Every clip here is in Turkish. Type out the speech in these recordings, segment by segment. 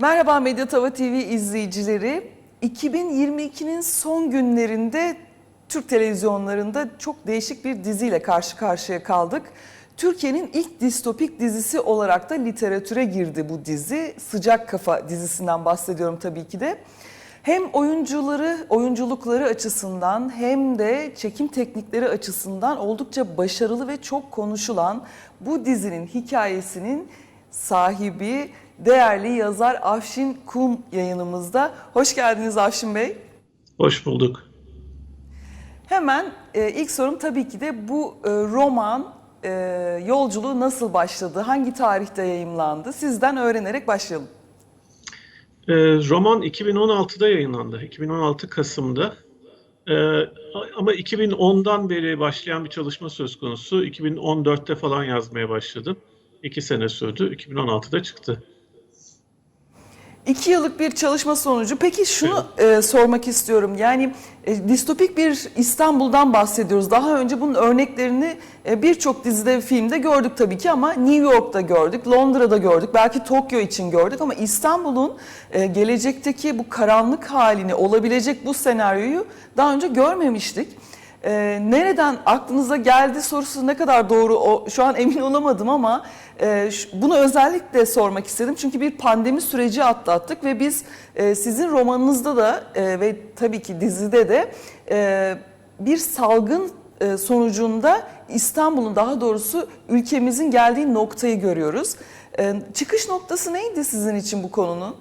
Merhaba Medyatava TV izleyicileri. 2022'nin son günlerinde Türk televizyonlarında çok değişik bir diziyle karşı karşıya kaldık. Türkiye'nin ilk distopik dizisi olarak da literatüre girdi bu dizi. Sıcak Kafa dizisinden bahsediyorum tabii ki de. Hem oyuncuları, oyunculukları açısından hem de çekim teknikleri açısından oldukça başarılı ve çok konuşulan bu dizinin hikayesinin sahibi değerli yazar Afşin Kum yayınımızda. Hoş geldiniz Afşin Bey. Hoş bulduk. Hemen e, ilk sorum tabii ki de bu e, roman e, yolculuğu nasıl başladı? Hangi tarihte yayımlandı? Sizden öğrenerek başlayalım. Ee, roman 2016'da yayınlandı. 2016 Kasım'da. Ee, ama 2010'dan beri başlayan bir çalışma söz konusu. 2014'te falan yazmaya başladım. İki sene sürdü. 2016'da çıktı. İki yıllık bir çalışma sonucu. Peki şunu e, sormak istiyorum. Yani e, distopik bir İstanbul'dan bahsediyoruz. Daha önce bunun örneklerini e, birçok dizide ve filmde gördük tabii ki ama New York'ta gördük, Londra'da gördük, belki Tokyo için gördük ama İstanbul'un e, gelecekteki bu karanlık halini, olabilecek bu senaryoyu daha önce görmemiştik. E, nereden aklınıza geldi sorusu ne kadar doğru o şu an emin olamadım ama e, bunu özellikle sormak istedim. Çünkü bir pandemi süreci atlattık ve biz e, sizin romanınızda da e, ve tabii ki dizide de e, bir salgın e, sonucunda İstanbul'un daha doğrusu ülkemizin geldiği noktayı görüyoruz. E, çıkış noktası neydi sizin için bu konunun?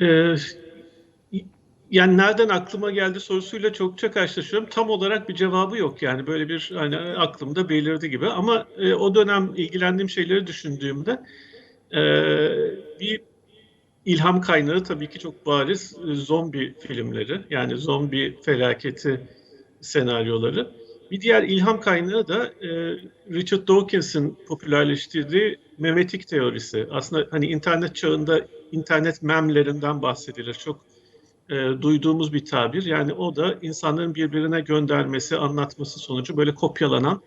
Ee, yani nereden aklıma geldi sorusuyla çokça karşılaşıyorum. Tam olarak bir cevabı yok yani böyle bir hani aklımda belirdi gibi. Ama e, o dönem ilgilendiğim şeyleri düşündüğümde e, bir ilham kaynağı tabii ki çok bariz e, zombi filmleri. Yani zombi felaketi senaryoları. Bir diğer ilham kaynağı da e, Richard Dawkins'in popülerleştirdiği memetik teorisi. Aslında hani internet çağında internet memlerinden bahsedilir. Çok e, duyduğumuz bir tabir. Yani o da insanların birbirine göndermesi, anlatması sonucu böyle kopyalanan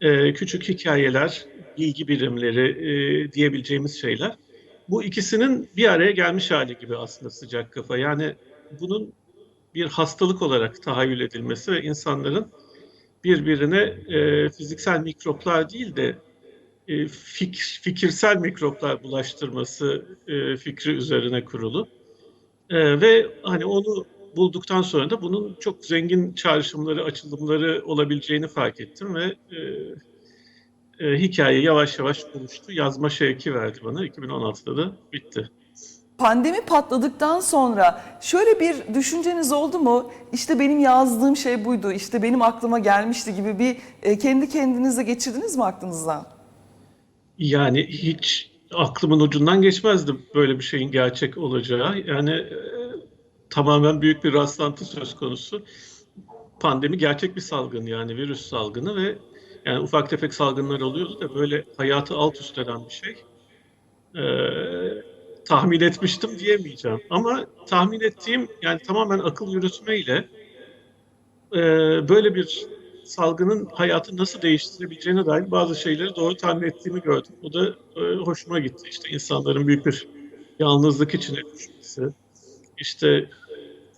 e, küçük hikayeler, bilgi birimleri e, diyebileceğimiz şeyler. Bu ikisinin bir araya gelmiş hali gibi aslında sıcak kafa. Yani bunun bir hastalık olarak tahayyül edilmesi ve insanların birbirine e, fiziksel mikroplar değil de e, fik- fikirsel mikroplar bulaştırması e, fikri üzerine kurulu. E, ve hani onu bulduktan sonra da bunun çok zengin çağrışımları, açılımları olabileceğini fark ettim ve e, e, hikaye yavaş yavaş oluştu. Yazma şevki verdi bana. 2016'da da bitti. Pandemi patladıktan sonra şöyle bir düşünceniz oldu mu? İşte benim yazdığım şey buydu, işte benim aklıma gelmişti gibi bir e, kendi kendinize geçirdiniz mi aklınızdan? Yani hiç aklımın ucundan geçmezdi böyle bir şeyin gerçek olacağı. Yani e, tamamen büyük bir rastlantı söz konusu. Pandemi gerçek bir salgın yani virüs salgını ve yani ufak tefek salgınlar oluyordu da böyle hayatı alt üst eden bir şey. Ee, tahmin etmiştim diyemeyeceğim. Ama tahmin ettiğim yani tamamen akıl yürütmeyle e, böyle bir salgının hayatı nasıl değiştirebileceğine dair bazı şeyleri doğru tahmin ettiğimi gördüm. O da e, hoşuma gitti. İşte insanların büyük bir yalnızlık içine düşmesi, işte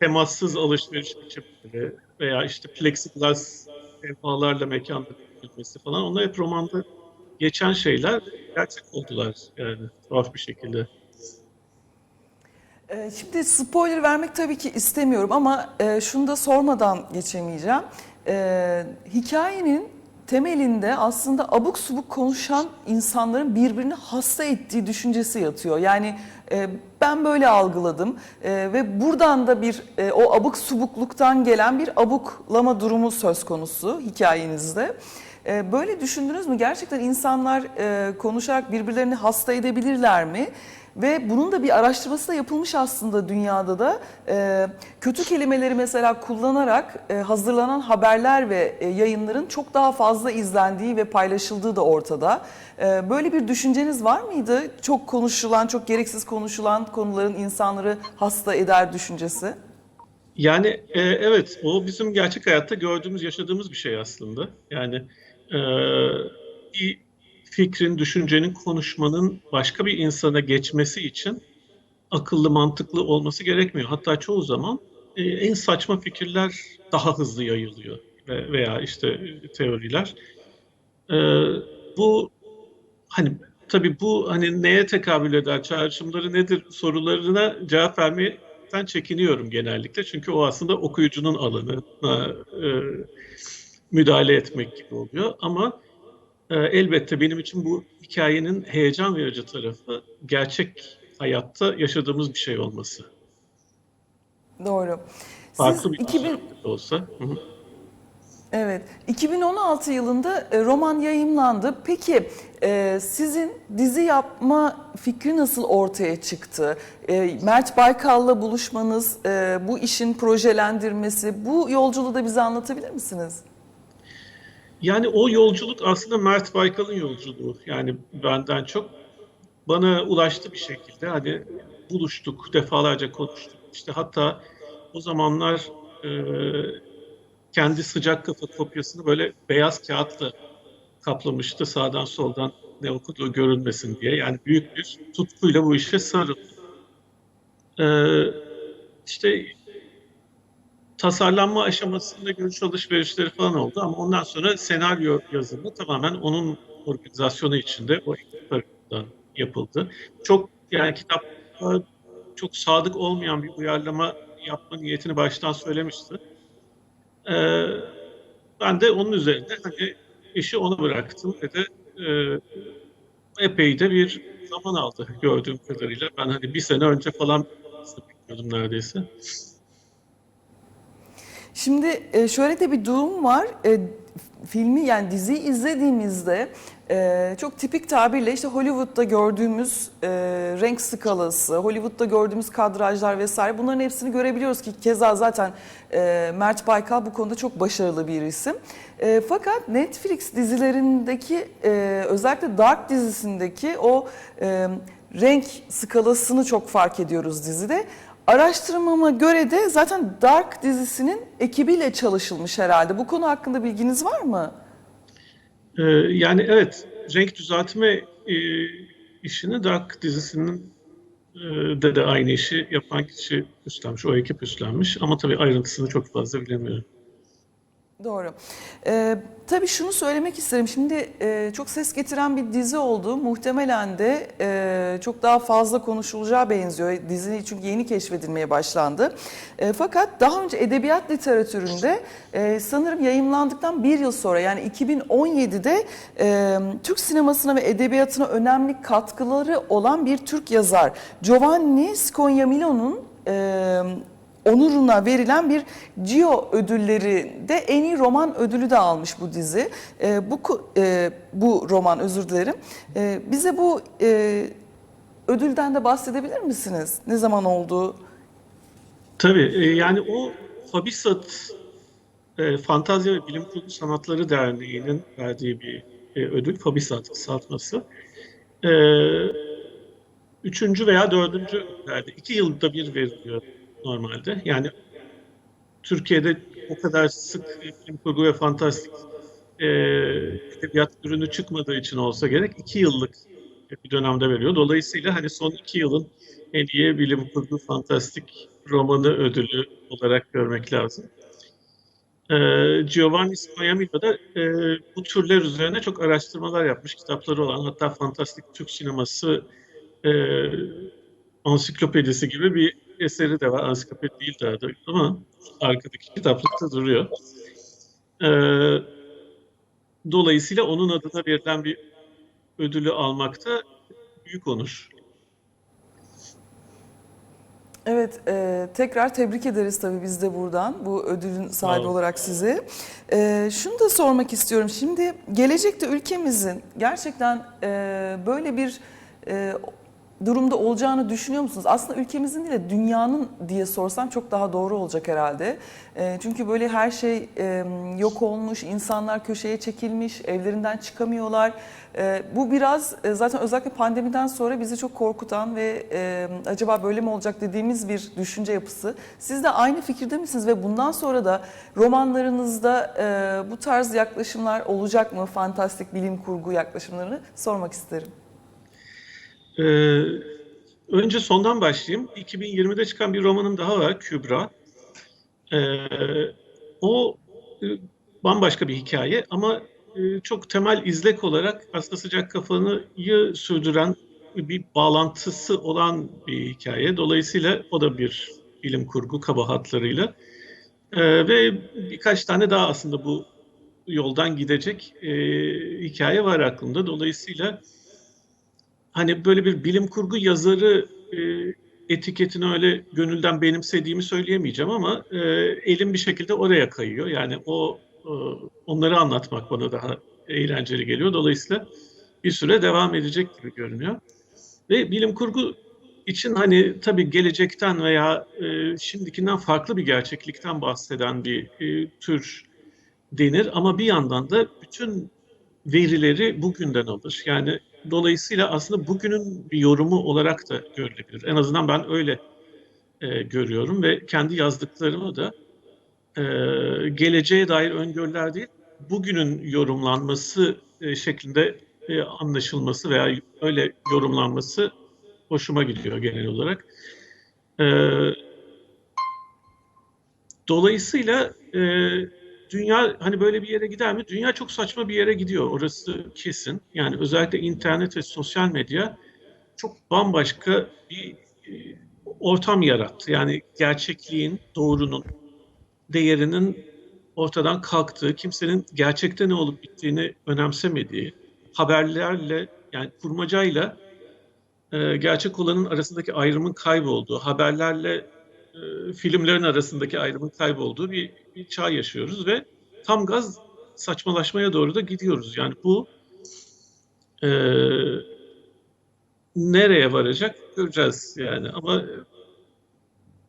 temassız alışveriş biçimleri veya işte plexiglas levhalarla mekanda bilmesi falan onlar hep romanda geçen şeyler gerçek oldular yani tuhaf bir şekilde. Ee, Şimdi spoiler vermek tabii ki istemiyorum ama e, şunu da sormadan geçemeyeceğim. Ee, hikayenin temelinde aslında abuk subuk konuşan insanların birbirini hasta ettiği düşüncesi yatıyor. Yani e, ben böyle algıladım E, ve buradan da bir e, o abuk subukluktan gelen bir abuklama durumu söz konusu hikayenizde. E, Böyle düşündünüz mü? Gerçekten insanlar e, konuşarak birbirlerini hasta edebilirler mi? Ve bunun da bir araştırması da yapılmış aslında dünyada da. E, kötü kelimeleri mesela kullanarak e, hazırlanan haberler ve e, yayınların çok daha fazla izlendiği ve paylaşıldığı da ortada. E, böyle bir düşünceniz var mıydı? Çok konuşulan, çok gereksiz konuşulan konuların insanları hasta eder düşüncesi. Yani e, evet o bizim gerçek hayatta gördüğümüz, yaşadığımız bir şey aslında. Yani e, bir fikrin, düşüncenin, konuşmanın başka bir insana geçmesi için akıllı, mantıklı olması gerekmiyor. Hatta çoğu zaman e, en saçma fikirler daha hızlı yayılıyor ve, veya işte e, teoriler. E, bu hani tabii bu hani neye tekabül eder, çağrışımları nedir sorularına cevap vermekten çekiniyorum genellikle. Çünkü o aslında okuyucunun alanına e, müdahale etmek gibi oluyor. Ama e, elbette benim için bu hikayenin heyecan verici tarafı gerçek hayatta yaşadığımız bir şey olması. Doğru. Siz Farklı bir 2000 de olsa. Hı hı. Evet, 2016 yılında e, roman yayımlandı. Peki e, sizin dizi yapma fikri nasıl ortaya çıktı? E, Mert Baykal'la buluşmanız, bu işin projelendirmesi, bu yolculuğu da bize anlatabilir misiniz? Yani o yolculuk aslında Mert Baykal'ın yolculuğu. Yani benden çok bana ulaştı bir şekilde. Hani buluştuk, defalarca konuştuk. İşte hatta o zamanlar e, kendi sıcak kafa kopyasını böyle beyaz kağıtla kaplamıştı sağdan soldan ne okuduğu görünmesin diye. Yani büyük bir tutkuyla bu işe sarıldı. Ee, işte tasarlanma aşamasında görüş alışverişleri falan oldu ama ondan sonra senaryo yazımı tamamen onun organizasyonu içinde o ekip tarafından yapıldı. Çok yani kitap çok sadık olmayan bir uyarlama yapma niyetini baştan söylemişti. Ee, ben de onun üzerine hani işi ona bıraktım ve de e, epey de bir zaman aldı gördüğüm kadarıyla. Ben hani bir sene önce falan bekliyordum neredeyse. Şimdi e, şöyle de bir durum var. E, filmi yani diziyi izlediğimizde e, çok tipik tabirle işte Hollywood'da gördüğümüz renk skalası, Hollywood'da gördüğümüz kadrajlar vesaire bunların hepsini görebiliyoruz ki keza zaten Mert Baykal bu konuda çok başarılı bir isim. Fakat Netflix dizilerindeki özellikle Dark dizisindeki o renk skalasını çok fark ediyoruz dizide. Araştırmama göre de zaten Dark dizisinin ekibiyle çalışılmış herhalde. Bu konu hakkında bilginiz var mı? Ee, yani evet, renk düzeltme e, işini Dark dizisinin e, de de aynı işi yapan kişi üstlenmiş, o ekip üstlenmiş. Ama tabii ayrıntısını çok fazla bilemiyorum. Doğru. Ee, tabii şunu söylemek isterim. Şimdi e, çok ses getiren bir dizi oldu. Muhtemelen de e, çok daha fazla konuşulacağı benziyor. Dizi çünkü yeni keşfedilmeye başlandı. E, fakat daha önce edebiyat literatüründe e, sanırım yayımlandıktan bir yıl sonra yani 2017'de e, Türk sinemasına ve edebiyatına önemli katkıları olan bir Türk yazar Giovanni Scognamilo'nun e, onuruna verilen bir Gio ödülleri de en iyi roman ödülü de almış bu dizi. E, bu e, bu roman özür dilerim. E, bize bu e, ödülden de bahsedebilir misiniz? Ne zaman oldu? Tabii e, yani o Fabisat e, Fantazya ve Bilim Kurgu Sanatları Derneği'nin verdiği bir e, ödül. Fabisat kısaltması. E, üçüncü veya dördüncü ödüllerde. iki yılda bir veriliyor normalde. Yani Türkiye'de o kadar sık bilim kurgu ve fantastik e, edebiyat ürünü çıkmadığı için olsa gerek iki yıllık bir dönemde veriyor. Dolayısıyla hani son iki yılın en iyi bilim kurgu fantastik romanı ödülü olarak görmek lazım. E, Giovanni Scognamido da e, bu türler üzerine çok araştırmalar yapmış, kitapları olan hatta fantastik Türk sineması e, ansiklopedisi gibi bir eseri de var. Ansiklopedi değil daha doğrusu ama arkadaki kitaplıkta duruyor. Ee, dolayısıyla onun adına verilen bir ödülü almakta büyük onur. Evet, e, tekrar tebrik ederiz tabii biz de buradan bu ödülün sahibi olun. olarak sizi. E, şunu da sormak istiyorum. Şimdi gelecekte ülkemizin gerçekten e, böyle bir e, durumda olacağını düşünüyor musunuz? Aslında ülkemizin değil de dünyanın diye sorsam çok daha doğru olacak herhalde. E, çünkü böyle her şey yok olmuş, insanlar köşeye çekilmiş, evlerinden çıkamıyorlar. E, bu biraz e, zaten özellikle pandemiden sonra bizi çok korkutan ve acaba böyle mi olacak dediğimiz bir düşünce yapısı. Siz de aynı fikirde misiniz ve bundan sonra da romanlarınızda e, bu tarz yaklaşımlar olacak mı? Fantastik bilim kurgu yaklaşımlarını sormak isterim. Ee, önce sondan başlayayım. 2020'de çıkan bir romanım daha var, Kübra. Ee, o e, bambaşka bir hikaye ama e, çok temel izlek olarak aslında Sıcak Kafa'yı sürdüren bir bağlantısı olan bir hikaye. Dolayısıyla o da bir bilim kurgu kaba hatlarıyla. Ee, ve birkaç tane daha aslında bu yoldan gidecek e, hikaye var aklımda. Dolayısıyla hani böyle bir bilim kurgu yazarı e, etiketini öyle gönülden benimsediğimi söyleyemeyeceğim ama e, elim bir şekilde oraya kayıyor. Yani o e, onları anlatmak bana daha eğlenceli geliyor. Dolayısıyla bir süre devam edecek gibi görünüyor. Ve bilim kurgu için hani tabii gelecekten veya e, şimdikinden farklı bir gerçeklikten bahseden bir e, tür denir ama bir yandan da bütün verileri bugünden alır. Yani dolayısıyla aslında bugünün bir yorumu olarak da görülebilir. En azından ben öyle e, görüyorum ve kendi yazdıklarımı da e, geleceğe dair öngörüler değil, bugünün yorumlanması e, şeklinde e, anlaşılması veya öyle yorumlanması hoşuma gidiyor genel olarak. E, dolayısıyla e, dünya hani böyle bir yere gider mi? Dünya çok saçma bir yere gidiyor. Orası kesin. Yani özellikle internet ve sosyal medya çok bambaşka bir e, ortam yarattı. Yani gerçekliğin, doğrunun, değerinin ortadan kalktığı, kimsenin gerçekte ne olup bittiğini önemsemediği, haberlerle yani kurmacayla e, gerçek olanın arasındaki ayrımın kaybolduğu, haberlerle e, filmlerin arasındaki ayrımın kaybolduğu bir, bir çağ yaşıyoruz ve tam gaz saçmalaşmaya doğru da gidiyoruz. Yani bu e, nereye varacak göreceğiz yani ama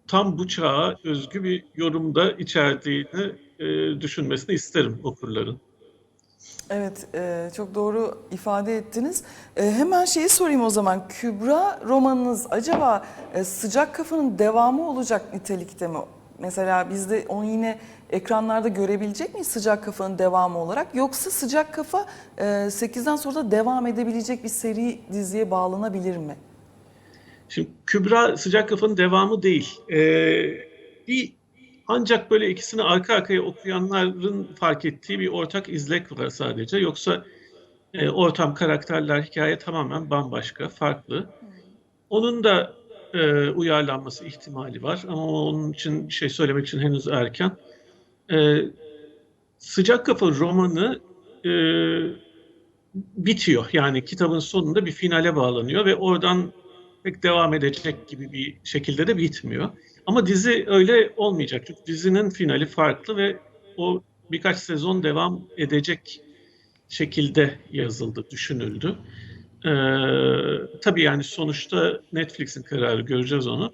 tam bu çağa özgü bir yorumda içerdiğini e, düşünmesini isterim okurların. Evet, e, çok doğru ifade ettiniz. E, hemen şeyi sorayım o zaman. Kübra romanınız acaba e, Sıcak Kafa'nın devamı olacak nitelikte mi? Mesela biz de onu yine ekranlarda görebilecek miyiz Sıcak Kafa'nın devamı olarak? Yoksa Sıcak Kafa e, 8'den sonra da devam edebilecek bir seri diziye bağlanabilir mi? Şimdi Kübra Sıcak Kafa'nın devamı değil. Ee, bir ancak böyle ikisini arka arkaya okuyanların fark ettiği bir ortak izlek var sadece. Yoksa e, ortam, karakterler, hikaye tamamen bambaşka, farklı. Onun da e, uyarlanması ihtimali var ama onun için şey söylemek için henüz erken. E, Sıcak Kafa romanı e, bitiyor. Yani kitabın sonunda bir finale bağlanıyor ve oradan pek devam edecek gibi bir şekilde de bitmiyor. Ama dizi öyle olmayacak. Çünkü dizinin finali farklı ve o birkaç sezon devam edecek şekilde yazıldı, düşünüldü. Ee, tabii yani sonuçta Netflix'in kararı göreceğiz onu.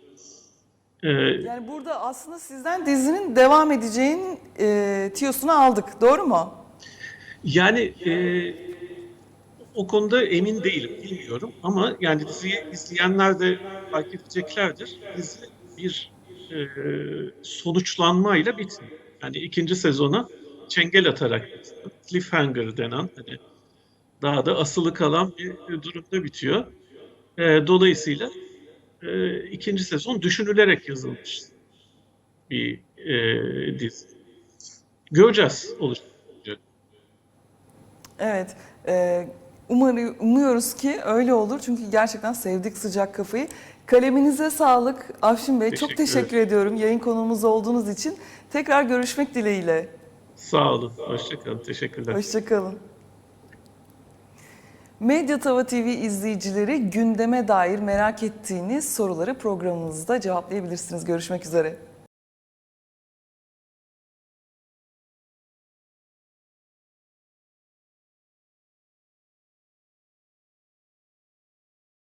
Ee, Yani burada aslında sizden dizinin devam edeceğinin e, tiyosunu aldık. Doğru mu? yani e, o konuda emin değilim, bilmiyorum. Ama yani diziyi izleyenler de fark edeceklerdir. Dizi bir e, sonuçlanmayla bitmiyor. Yani ikinci sezona çengel atarak bitiyor. Cliffhanger denen hani daha da asılı kalan bir durumda bitiyor. E, dolayısıyla e, ikinci sezon düşünülerek yazılmış bir e, dizi. Göreceğiz olacak. Evet. E, umarı- umuyoruz ki öyle olur. Çünkü gerçekten sevdik sıcak kafayı. Kaleminize sağlık Afşin Bey. Çok Teşekkür teşekkür ediyorum yayın konuğumuz olduğunuz için. Tekrar görüşmek dileğiyle. Sağ olun. Hoşçakalın. Teşekkürler. Hoşçakalın. Medya Tava TV izleyicileri gündeme dair merak ettiğiniz soruları programımızda cevaplayabilirsiniz. Görüşmek üzere.